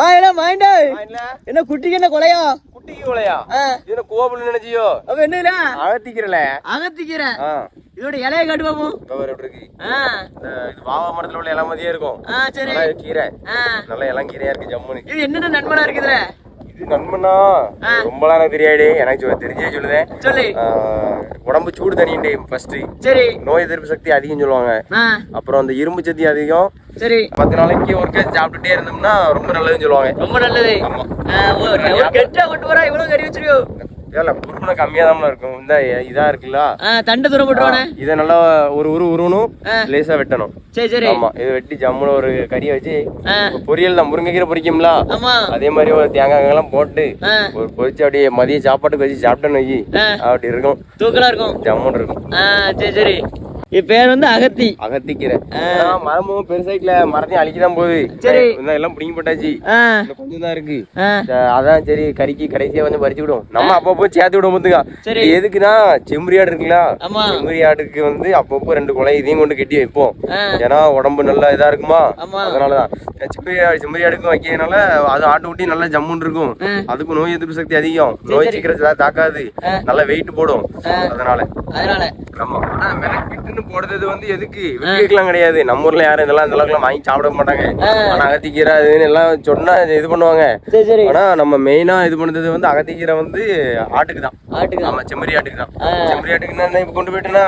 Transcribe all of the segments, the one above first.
ஆ என்ன மைண்டே என்ன? குட்டிக்கு என்ன கொலையா? குட்டிக்கு கொலையா? இது கோபுல நினைச்சியோ? அப்ப என்னல அகத்திக்கிறல அகத்திக்கிறேன். ஆ. இதோட இலைய காட்டு பாப்போம் இருக்கு? இது வாவா மரத்துல உள்ள இலை மாதிரியே இருக்கும் சரி. கீரை. நல்ல இளம் கீரையா இருக்கு ஜம்முன்னு. இது என்னென்ன நண்பனா இருக்குதுல இது நண்பனா? ரொம்பலாம் எனக்கு தெரியாது. எனக்கு தெரிஞ்சே சொல்லுதேன் சொல்லு. உடம்பு சூடு தனியுண்டு ஃபர்ஸ்ட் சரி. நோய் எதிர்ப்பு சக்தி அதிகம் சொல்லுவாங்க. அப்புறம் அந்த இரும்பு சக்தி அதிகம். சரி. பத்து நாளைக்கு ஒருக்கா சாப்பிட்டுட்டே இருந்தோம்னா ரொம்ப நல்லதுன்னு சொல்லுவாங்க. ரொம்ப நல்லது. ஒரு ஒரு கெட்டா கொண்டு வரா இவ்வளவு கறி வச்சிருக்கோ. கம்மியா தான் இருக்கும். இந்த இதா இருக்குல்ல? ஆ தண்டு தூரம் போட்டுருவானே இதை நல்லா ஒரு உரு உருவணும். லேசா வெட்டணும். சரி சரி. ஆமா இதை வெட்டி ஜம்முன்னு ஒரு கறியை வச்சு பொரியல் தான் முருங்கைக்கீரை பொரிக்கும்ல? அதே மாதிரி ஒரு தேங்காய் எல்லாம் போட்டு ஒரு பொரிச்சு அப்படியே மதிய சாப்பாட்டுக்கு வச்சு சாப்பிட்டேன்னு வை ஆ. அப்படி இருக்கும். தூக்கலா இருக்கும். ஜம்முன்னு இருக்கும். சரி சரி. என் பேர் வந்து அகத்தி. அகத்திக்கீரை. மரமும் பெருசாயிக்கல மரத்தையும் அழிக்கதான் போகுது. சரி. எல்லாம் பிடிங்கி போட்டாச்சு. கொஞ்சம் தான் இருக்கு. அதான் சரி கறிக்கு கடைசியா கொஞ்சம் பறிச்சு விடும் நம்ம அப்பப்போ சேர்த்து விட முத்துக்கா சரி. இது எதுக்குன்னா செம்மறி ஆடு இருக்குல்ல? ஆமா. செம்மறி ஆடுக்கு வந்து அப்பப்போ ரெண்டு குலை இதையும் கொண்டு கட்டி வைப்போம். ஏன்னா உடம்பு நல்லா இதா இருக்குமா. அதனாலதான். செம்மறி ஆடு ஆடுக்கும் வைக்கிறதுனால அது ஆட்டு குட்டி நல்லா ஜம்முன்னு இருக்கும். ஆ. அதுக்கும் நோய் எதிர்ப்பு சக்தி அதிகம். நோய் சீக்கிரம் தாக்காது. நல்லா வெயிட் போடும். அதனால. அதனால. ஆமா. ஆனா மெனக்கிட்டுன்னு போடுறது வந்து எதுக்கு? விற்கலாம் கிடையாது. நம்ம ஊர்ல யாரும் இதெல்லாம் இந்த அளவுக்கு வாங்கி சாப்பிட மாட்டாங்க. ஆனா அகத்திக்கீரை அதுன்னு எல்லாம் சொன்னா இது பண்ணுவாங்க. ஆனா நம்ம மெயினா இது பண்றது வந்து அகத்திக்கீரை வந்து ஆட்டுக்கு தான். ஆட்டுக்கு ஆமா செம்மறி ஆட்டுக்கு தான். செம்மறி ஆட்டுக்கு இப்ப கொண்டு போயிட்டேன்னா.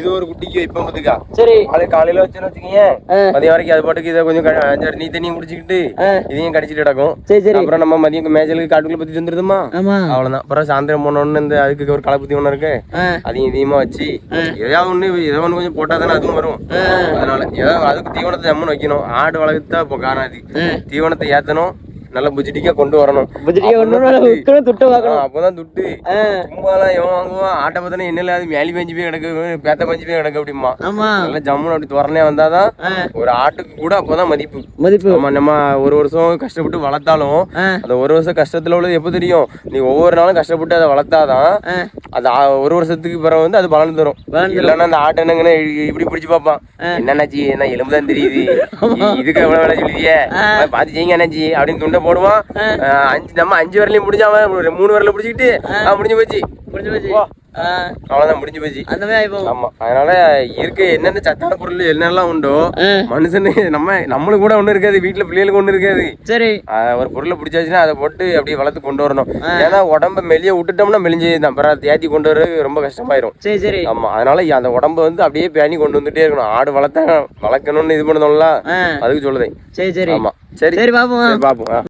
இது ஒரு குட்டிக்கு இப்ப பத்துக்கா சரி. காலை காலையில வச்சுன்னு வச்சுக்கீங்க. மதியம் வரைக்கும் அது பாட்டுக்கு இதை கொஞ்சம் அஞ்சாறு நீ தண்ணியும் குடிச்சுக்கிட்டு. இதையும் கடிச்சிட்டு கிடக்கும். அப்புறம் நம்ம மதியம் மேய்ச்சலுக்கு காட்டுக்குள்ள பத்தி வந்துருதுமா? ஆமா. அவ்வளவுதான். அப்புறம் சாயந்தரம் போனோன்னு இந்த அதுக்கு ஒரு களைப்புத்தி ஒண்ணு இருக்கு. அதையும் இதையுமா வச்சு ஏதாவது ஒண்ணு ஏதாவது ஒண்ணு கொஞ்சம் போட்டா தானே அதுவும் வரும். அதனால ஏதாவது அதுக்கு தீவனத்தை ஜம்முன்னு வைக்கணும். ஆடு வளர்த்தா இப்போ காணாது தீவனத்தை ஏத்தணும். நல்லா புஜிட்டிக்கா கொண்டு வரணும். துட்ட. பார்க்கணும் அப்பதான் துட்டு. சும்மாலாம் வாங்குவான் ஆட்டை பார்த்தா என்ன இல்லாது மேலி பஞ்சு போய் கிடக்கு பேத்த பஞ்சு போய் கிடக்கு அப்படிமா நல்லா ஜம்முன்னு அப்படி துறனே வந்தாதான் ஒரு ஆட்டுக்கு கூட அப்பதான் மதிப்பு. மதிப்பு. ஆமா நம்ம ஒரு வருஷம் கஷ்டப்பட்டு வளர்த்தாலும் அந்த ஒரு வருஷம் கஷ்டத்துல உள்ளது எப்போ தெரியும்? நீ ஒவ்வொரு நாளும் கஷ்டப்பட்டு அதை வளர்த்தாதான் அது ஒரு வருஷத்துக்கு பிறகு வந்து அது பலன் தரும். இல்லைன்னா அந்த ஆட்டை என்னங்கன்னு இப்படி பிடிச்சு பார்ப்பான். என்னன்னாச்சி என்ன எலும்பு தான் தெரியுது. இதுக்கு எவ்வளவு வேலை பாத்து செய்யுங்க அண்ணாச்சி அப்படின்னு துண்டை போடுவான். ஆ, அஞ்சு நம்ம அஞ்சு வரலையும் முடிஞ்சாம ஒரு மூணு வரல பிடிச்சிக்கிட்டு ஆ, முடிஞ்சு போச்சு. புரிஞ்சு போச்சு. அவ்வளவுதான் முடிஞ்சு போச்சு. அந்த மாதிரி ஆமா. அதனால இயற்கை என்னென்ன சத்தான பொருள் என்னெல்லாம் உண்டோ மனுஷனு நம்ம நம்மளுக்கு கூட ஒண்ணு இருக்காது வீட்டுல பிள்ளைகளுக்கு ஒண்ணு இருக்காது. சரி. ஒரு பொருளை பிடிச்சாச்சுன்னா அதை போட்டு அப்படியே வளர்த்து கொண்டு வரணும். ஏன்னா உடம்ப மெலிய விட்டுட்டோம்னா மெலிஞ்சு அப்புறம் தேத்தி கொண்டு வர்றது ரொம்ப கஷ்டமாயிரும். சரி சரி. ஆமா. அதனால அந்த உடம்ப வந்து அப்படியே பேணி கொண்டு வந்துட்டே இருக்கணும். ஆடு வளர்த்தா வளர்க்கணும்னு இது பண்ணணும்ல. அதுக்கு சொல்லுதேன். சரி சரி. ஆமா. சரி. சரி பாப்போம். பாப்போம்.